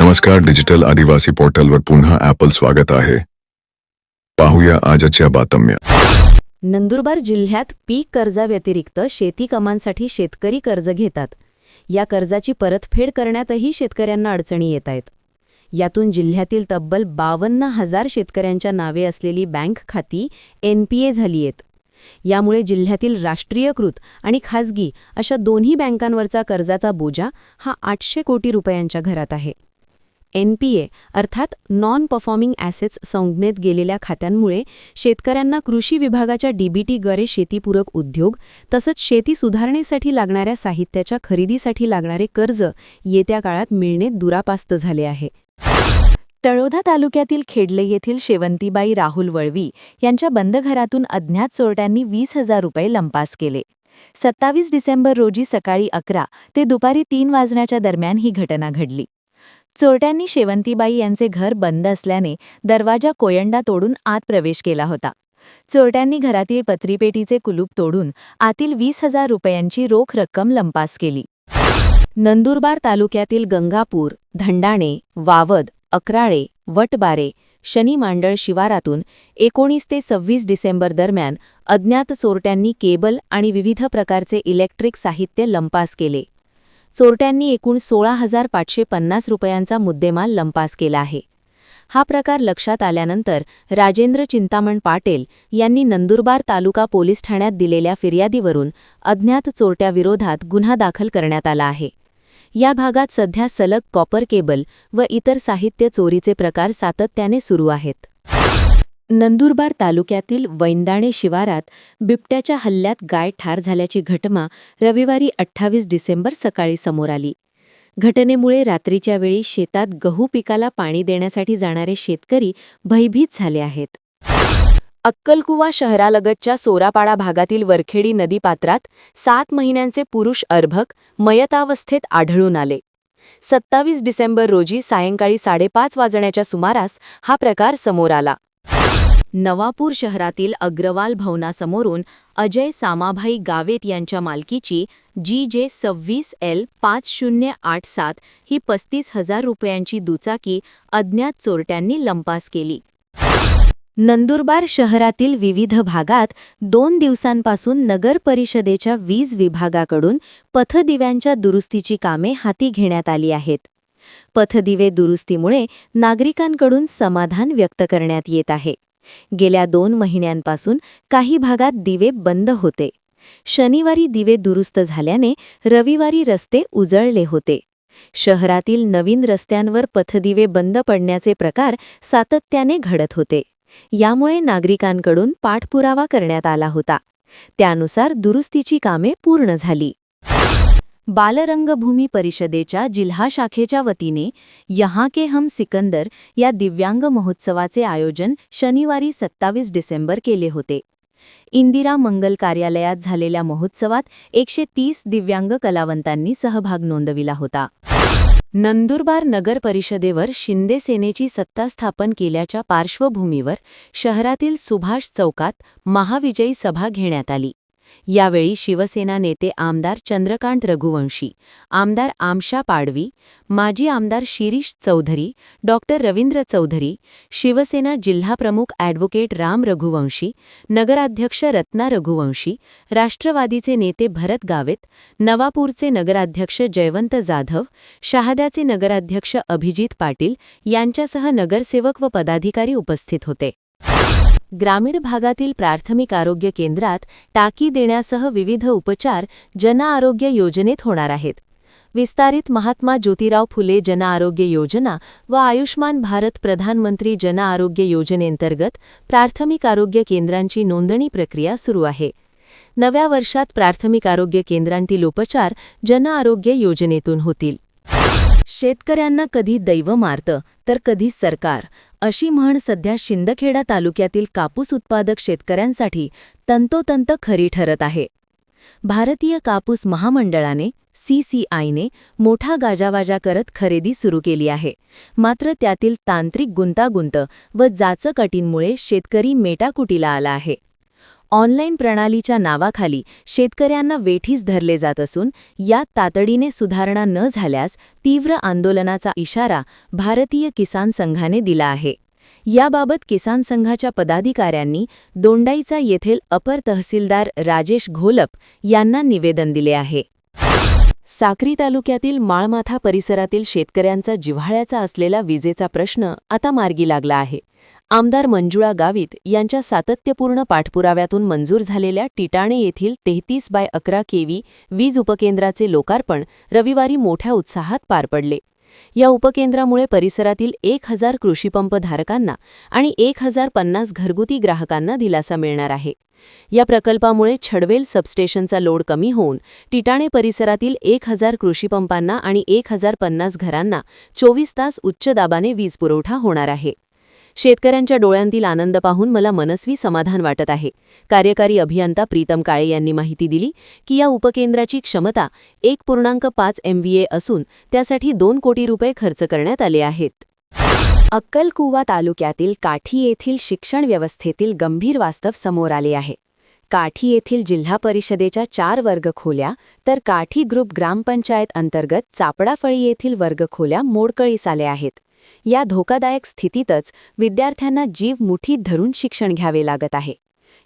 नमस्कार डिजिटल आदिवासी पोर्टलवर पुन्हा ॲपल स्वागत आहे. पाहूया आजच्या बातम्या. नंदुरबार जिल्ह्यात पीक कर्जाव्यतिरिक्त शेती कामांसाठी शेतकरी कर्ज घेतात. या कर्जाची परतफेड करण्यातही शेतकऱ्यांना अडचणी येत आहेत. यातून जिल्ह्यातील तब्बल बावन्न हजार शेतकऱ्यांच्या नावे असलेली बँक खाती एनपीए झाली आहेत. यामुळे जिल्ह्यातील राष्ट्रीयकृत आणि खाजगी अशा दोन्ही बँकांवरचा कर्जाचा बोजा हा आठशे कोटी रुपयांच्या घरात आहे. एनपीए अर्थात नॉन परफॉर्मिंग ॲसेट्स संज्ञेत गेलेल्या खात्यांमुळे शेतकऱ्यांना कृषी विभागाच्या डीबीटीद्वारे शेतीपूरक उद्योग तसंच शेती सुधारणेसाठी लागणाऱ्या साहित्याच्या खरेदीसाठी लागणारे कर्ज येत्या काळात मिळणे दुरापास्त झाले आहे. तळोदा तालुक्यातील खेडले येथील शेवंतीबाई राहुल वळवी यांच्या बंद घरातून अज्ञात चोरट्यांनी वीस हजार रुपये लंपास केले. सत्तावीस डिसेंबर रोजी सकाळी अकरा ते दुपारी तीन वाजण्याच्या दरम्यान ही घटना घडली. चोरट्यांनी शेवंतीबाई यांचे घर बंद असल्याने दरवाजा कोयंडा तोडून आत प्रवेश केला होता. चोरट्यांनी घरातील पत्रीपेटीचे कुलूप तोडून आतील वीस हजार रुपयांची रोख रक्कम लंपास केली. नंदुरबार तालुक्यातील गंगापूर धंडाणे वावद अकराळे वटबारे शनी मांडळ शिवारातून एकोणीस ते सव्वीस डिसेंबर दरम्यान अज्ञात चोरट्यांनी केबल आणि विविध प्रकारचे इलेक्ट्रिक साहित्य लंपास केले. चोरट्यांनी एकूण सोळा हजार पाचशे पन्नास रुपयांचा मुद्देमाल लंपास केला आहे. हा प्रकार लक्षात आल्यानंतर राजेंद्र चिंतामण पाटील यांनी नंदुरबार तालुका पोलीस ठाण्यात दिलेल्या फिर्यादीवरून अज्ञात चोरट्याविरोधात गुन्हा दाखल करण्यात आला आहे. या भागात सध्या सलग कॉपर केबल व इतर साहित्य चोरीचे प्रकार सातत्याने सुरू आहेत. नंदुरबार तालुक्यातील वैंदाणे शिवारात बिबट्याच्या हल्ल्यात गाय ठार झाल्याची घटना रविवारी अठ्ठावीस डिसेंबर सकाळी समोर आली. घटनेमुळे रात्रीच्या वेळी शेतात गहू पिकाला पाणी देण्यासाठी जाणारे शेतकरी भयभीत झाले आहेत. अक्कलकुवा शहरालगतच्या सोरापाडा भागातील वरखेडी नदीपात्रात सात महिन्यांचे पुरुष अर्भक मयतावस्थेत आढळून आले. सत्तावीस डिसेंबर रोजी सायंकाळी साडेपाच वाजण्याच्या सुमारास हा प्रकार समोर आला. नवापूर शहरातील अग्रवाल भवनासमोरून अजय सामाभाई गावेत यांच्या मालकीची जी जे सव्वीस एल पाच शून्य आठ सात ही पस्तीस हजार रुपयांची दुचाकी अज्ञात चोरट्यांनी लंपास केली. नंदुरबार शहरातील विविध भागात दोन दिवसांपासून नगर परिषदेच्या वीज विभागाकडून पथदिव्यांच्या दुरुस्तीची कामे हाती घेण्यात आली आहेत. पथदिवे दुरुस्तीमुळे नागरिकांकडून समाधान व्यक्त करण्यात येत आहे. गेल्या दोन महिन्यांपासून काही भागात दिवे बंद होते. शनिवारी दिवे दुरुस्त झाल्याने रविवारी रस्ते उजळले होते. शहरातील नवीन रस्त्यांवर पथदिवे बंद पडण्याचे प्रकार सातत्याने घडत होते. यामुळे नागरिकांकडून पाठपुरावा करण्यात आला होता. त्यानुसार दुरुस्तीची कामे पूर्ण झाली. बालरंगभूमी परिषदेच्या जिल्हा शाखेच्या वतीने यहाँ के हम सिकंदर या दिव्यांग महोत्सवाचे आयोजन शनिवारी सत्तावीस डिसेंबर केले होते. इंदिरा मंगल कार्यालयात झालेल्या महोत्सवात एकशे तीस दिव्यांग कलावंतांनी सहभाग नोंदविला होता. नंदुरबार नगर परिषदेवर शिंदे सेनेची सत्ता स्थापन केल्याच्या पार्श्वभूमीवर शहरातील सुभाष चौकात महाविजयी सभा घेण्यात आली. यावेळी शिवसेना नेते आमदार चंद्रकांत रघुवंशी आमदार आमशा पाडवी माजी आमदार शिरीष चौधरी डॉक्टर रवींद्र चौधरी शिवसेना जिल्हाप्रमुख ॲडव्होकेट राम रघुवंशी नगराध्यक्ष रत्ना रघुवंशी राष्ट्रवादीचे नेते भरत गावेत नवापूरचे नगराध्यक्ष जयवंत जाधव शहाद्याचे नगराध्यक्ष अभिजित पाटील यांच्यासह नगरसेवक व पदाधिकारी उपस्थित होते. ग्रामीण भागातील प्राथमिक आरोग्य केंद्रात टाकी देण्यासह विविध उपचार जनआरोग्य योजनेत होणार आहेत. विस्तारित महात्मा ज्योतिराव फुले जनआरोग्य योजना व आयुष्मान भारत प्रधानमंत्री जनआरोग्य योजनेंतर्गत प्राथमिक आरोग्य केंद्रांची नोंदणी प्रक्रिया सुरू आहे. नव्या वर्षात प्राथमिक आरोग्य केंद्रांतील उपचार जनआरोग्य योजनेतून होतील. शेतकऱ्यांना कधी दैव मारतं तर कधी सरकार. अशी म्हण सध्या शिंदखेडा तालुक्यातील कापूस उत्पादक शेतकऱ्यांसाठी तंतोतंत खरी ठरत आहे. भारतीय कापूस महामंडळाने सीसीआयने मोठा गाजावाजा करत खरेदी सुरू केली आहे. मात्र त्यातील तांत्रिक गुंतागुंत व जाचक अटींमुळे शेतकरी मेटाकुटीला आला आहे. ऑनलाईन प्रणालीच्या नावाखाली शेतकऱ्यांना वेठीस धरले जात असून यात तातडीने सुधारणा न झाल्यास तीव्र आंदोलनाचा इशारा भारतीय किसान संघाने दिला आहे. याबाबत किसान संघाच्या पदाधिकाऱ्यांनी दोंडाईचा येथील अपर तहसीलदार राजेश घोलप यांना निवेदन दिले आहे. साक्री तालुक्यातील माळमाथा परिसरातील शेतकऱ्यांचा जिव्हाळ्याचा असलेला विजेचा प्रश्न आता मार्गी लागला आहे. आमदार मंजुळा गावित यांच्या सातत्यपूर्ण पाठपुराव्यातून मंजूर झालेल्या टिटाणे येथील तेहतीस बाय अकरा केवी वीज उपकेंद्राचे लोकार्पण रविवारी मोठ्या उत्साहात पार पडले. या उपकेंद्रामुळे परिसरातील एक हजार कृषीपंपधारकांना आणि एक हजार पन्नास घरगुती ग्राहकांना दिलासा मिळणार आहे. या प्रकल्पामुळे छडवेल सबस्टेशनचा लोड कमी होऊन टिटाणे परिसरातील एक हजार कृषीपंपांना आणि एक हजार पन्नास घरांना चोवीस तास उच्च दाबाने वीज पुरवठा होणार आहे. शेतकऱ्यांच्या डोळ्यांतील आनंद पाहून मला मनस्वी समाधान वाटत आहे. कार्यकारी अभियंता प्रीतम काळे यांनी माहिती दिली की या उपकेंद्राची क्षमता एक पूर्णांक पाच एमव्हीए असून त्यासाठी दोन कोटी रुपये खर्च करण्यात आले आहेत. अक्कलकुवा तालुक्यातील काठी येथील शिक्षण व्यवस्थेतील गंभीर वास्तव समोर आले आहे. काठी येथील जिल्हा परिषदेच्या चार वर्गखोल्या तर काठी ग्रुप ग्रामपंचायत अंतर्गत चापडाफळी येथील वर्गखोल्या मोडकळीस आल्या आहेत. या धोकादायक स्थितीतच विद्यार्थ्यांना जीव मुठीत धरून शिक्षण घ्यावे लागत आहे.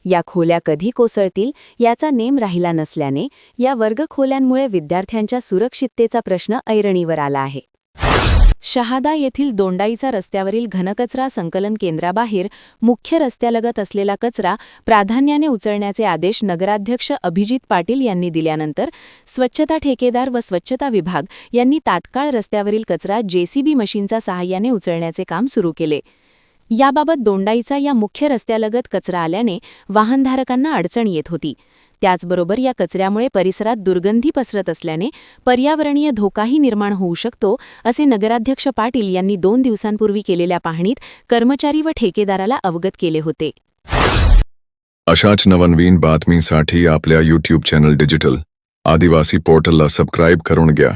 या खोल्या कधी कोसळतील याचा नेम राहिला नसल्याने या वर्गखोल्यांमुळे विद्यार्थ्यांच्या सुरक्षिततेचा प्रश्न ऐरणीवर आला आहे. शहादा येथील दोंडाईचा रस्त्यावरील घनकचरा संकलन केंद्राबाहेर मुख्य रस्त्यालगत असलेला कचरा प्राधान्याने उचलण्याचे आदेश नगराध्यक्ष अभिजित पाटील यांनी दिल्यानंतर स्वच्छता ठेकेदार व स्वच्छता विभाग यांनी तात्काळ रस्त्यावरील कचरा जेसीबी मशीनच्या सहाय्याने उचलण्याचे काम सुरू केले. याबाबत दोंडाईचा या मुख्य रस्त्यालगत कचरा आल्याने वाहनधारकांना अडचण येत होती. त्याचबरोबर या कचऱ्यामुळे परिसरात दुर्गंधी पसरत असल्याने पर्यावरणीय धोकाही निर्माण होऊ शकतो असे नगराध्यक्ष पाटील यांनी दोन दिवसांपूर्वी केलेल्या पाहणीत कर्मचारी व ठेकेदाराला अवगत केले होते. अशाच नवनवीन बातमीसाठी आपल्या यूट्यूब चॅनल डिजिटल आदिवासी पोर्टलला सबस्क्राईब करून घ्या.